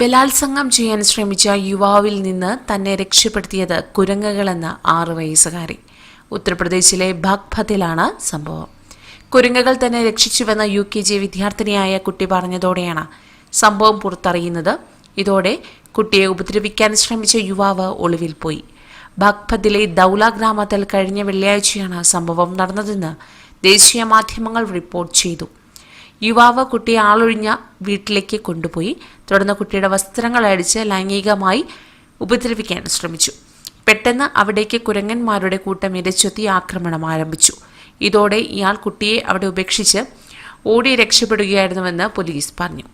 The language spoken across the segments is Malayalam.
ബലാത്സംഗം ചെയ്യാൻ ശ്രമിച്ച യുവാവിൽ നിന്ന് തന്നെ രക്ഷപ്പെടുത്തിയത് കുരങ്ങുകളെന്ന ആറു വയസ്സുകാരി. ഉത്തർപ്രദേശിലെ ബാഗ്പത്തിലാണ് സംഭവം. കുരങ്ങുകൾ തന്നെ രക്ഷിച്ചുവെന്ന യു കെ ജി വിദ്യാർത്ഥിനിയായ കുട്ടി പറഞ്ഞതോടെയാണ് സംഭവം പുറത്തറിയുന്നത്. ഇതോടെ കുട്ടിയെ ഉപദ്രവിക്കാൻ ശ്രമിച്ച യുവാവ് ഒളിവിൽ പോയി. ബാഗ്പത്തിലെ ദൗല ഗ്രാമത്തിൽ കഴിഞ്ഞ വെള്ളിയാഴ്ചയാണ് സംഭവം നടന്നതെന്ന് ദേശീയ മാധ്യമങ്ങൾ റിപ്പോർട്ട് ചെയ്തു. യുവാവ് കുട്ടിയെ ആളൊഴിഞ്ഞ വീട്ടിലേക്ക് കൊണ്ടുപോയി. തുടർന്ന് കുട്ടിയുടെ വസ്ത്രങ്ങൾ അടിച്ച് ലൈംഗികമായി ഉപദ്രവിക്കാൻ ശ്രമിച്ചു. പെട്ടെന്ന് അവിടേക്ക് കുരങ്ങന്മാരുടെ കൂട്ടം ഇരച്ചെത്തി ആക്രമണം ആരംഭിച്ചു. ഇതോടെ ഇയാൾ കുട്ടിയെ അവിടെ ഉപേക്ഷിച്ച് ഓടി രക്ഷപ്പെടുകയായിരുന്നുവെന്ന് പോലീസ് പറഞ്ഞു.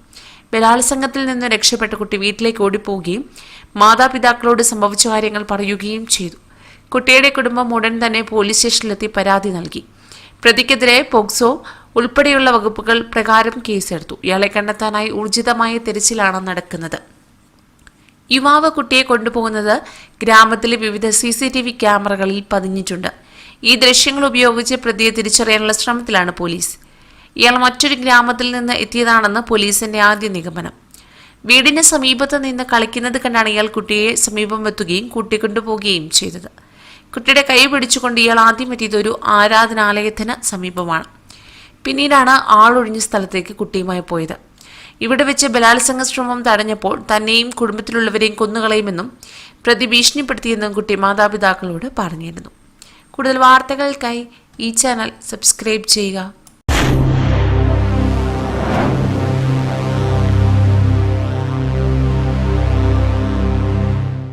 ബലാത്സംഗത്തിൽ നിന്ന് രക്ഷപ്പെട്ട കുട്ടി വീട്ടിലേക്ക് ഓടിപ്പോവുകയും മാതാപിതാക്കളോട് സംഭവിച്ച കാര്യങ്ങൾ പറയുകയും ചെയ്തു. കുട്ടിയുടെ കുടുംബം ഉടൻ തന്നെ പോലീസ് സ്റ്റേഷനിലെത്തി പരാതി നൽകി. പ്രതിക്കെതിരെ പോക്സോ ഉൾപ്പെടെയുള്ള വകുപ്പുകൾ പ്രകാരം കേസെടുത്തു. ഇയാളെ കണ്ടെത്താനായി ഊർജിതമായ തിരച്ചിലാണ് നടക്കുന്നത്. യുവാവ് കുട്ടിയെ കൊണ്ടുപോകുന്നത് ഗ്രാമത്തിലെ വിവിധ സി സി ടി വി ക്യാമറകളിൽ പതിഞ്ഞിട്ടുണ്ട്. ഈ ദൃശ്യങ്ങൾ ഉപയോഗിച്ച് പ്രതിയെ തിരിച്ചറിയാനുള്ള ശ്രമത്തിലാണ് പോലീസ്. ഇയാൾ മറ്റൊരു ഗ്രാമത്തിൽ നിന്ന് എത്തിയതാണെന്ന് പോലീസിന്റെ ആദ്യ നിഗമനം. വീടിന് സമീപത്ത് നിന്ന് കളിക്കുന്നത് കണ്ടാണ് ഇയാൾ കുട്ടിയെ സമീപം എത്തുകയും കൂട്ടിക്കൊണ്ടുപോവുകയും ചെയ്തത്. കുട്ടിയുടെ കൈ പിടിച്ചുകൊണ്ട് ഇയാൾ ആദ്യം എത്തിയത് ഒരു ആരാധനാലയത്തിന് സമീപമാണ്. പിന്നീടാണ് ആളൊഴിഞ്ഞ സ്ഥലത്തേക്ക് കുട്ടിയുമായി പോയത്. ഇവിടെ വെച്ച് ബലാത്സംഗ ശ്രമം തടഞ്ഞപ്പോൾ തന്നെയും കുടുംബത്തിലുള്ളവരെയും കൊന്നുകളയുമെന്നും പ്രതി ഭീഷണിപ്പെടുത്തിയെന്നും കുട്ടി മാതാപിതാക്കളോട് പറഞ്ഞിരുന്നു. കൂടുതൽ വാർത്തകൾക്കായി ഈ ചാനൽ സബ്സ്ക്രൈബ് ചെയ്യുക.